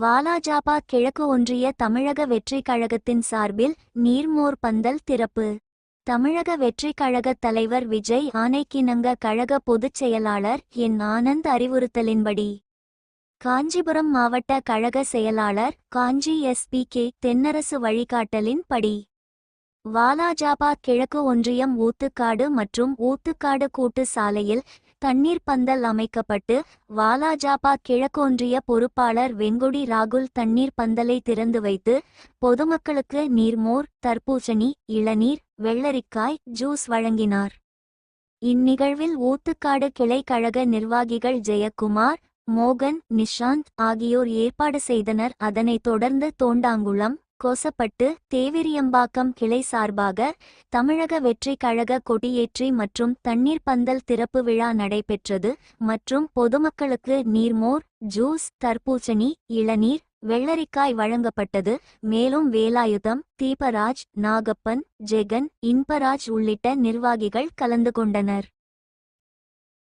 வாலாஜாபாத் கிழக்கு ஒன்றிய தமிழக வெற்றிக் கழகத்தின் சார்பில் நீர்மோர் பந்தல் திறப்பு. தமிழக வெற்றிக் கழக தலைவர் விஜய் ஆனைக்கிணங்க கழக பொதுச் செயலாளர் என் ஆனந்த் அறிவுறுத்தலின்படி. காஞ்சிபுரம் மாவட்ட கழக செயலாளர் Kanchi S P K Thennarasu வழிகாட்டலின் படி. வாலாஜாபாத் கிழக்கு ஒன்றியம் ஊத்துக்காடு மற்றும் ஊத்துக்காடு கூட்டு சாலையில் தண்ணீர் பந்தல் அமைக்கப்பட்டு வாலாஜாபா கிழக்கோன்றிய பொறுப்பாளர் வெங்குடி ராகுல் தண்ணீர் பந்தலை திறந்து வைத்து பொதுமக்களுக்கு நீர்மோர் தர்பூசணி இளநீர் வெள்ளரிக்காய் ஜூஸ் வழங்கினார். இந்நிகழ்வில் ஊத்துக்காடு கிளை கழக நிர்வாகிகள் ஜெயக்குமார் மோகன் நிஷாந்த் ஆகியோர் ஏற்பாடு செய்தனர். அதனைத் தொடர்ந்து தோண்டாங்குளம் கோசப்பட்டு தேவிரியம்பாக்கம் கிளை சார்பாக தமிழக வெற்றி கழக கொடியேற்றி மற்றும் தண்ணீர் பந்தல் திறப்பு விழா நடைபெற்றது மற்றும் பொதுமக்களுக்கு நீர்மோர் ஜூஸ் தர்பூசணி இளநீர் வெள்ளரிக்காய் வழங்கப்பட்டது. மேலும் வேலாயுதம் தீபராஜ் நாகப்பன் ஜெகன் இன்பராஜ் உள்ளிட்ட நிர்வாகிகள் கலந்து கொண்டனர்.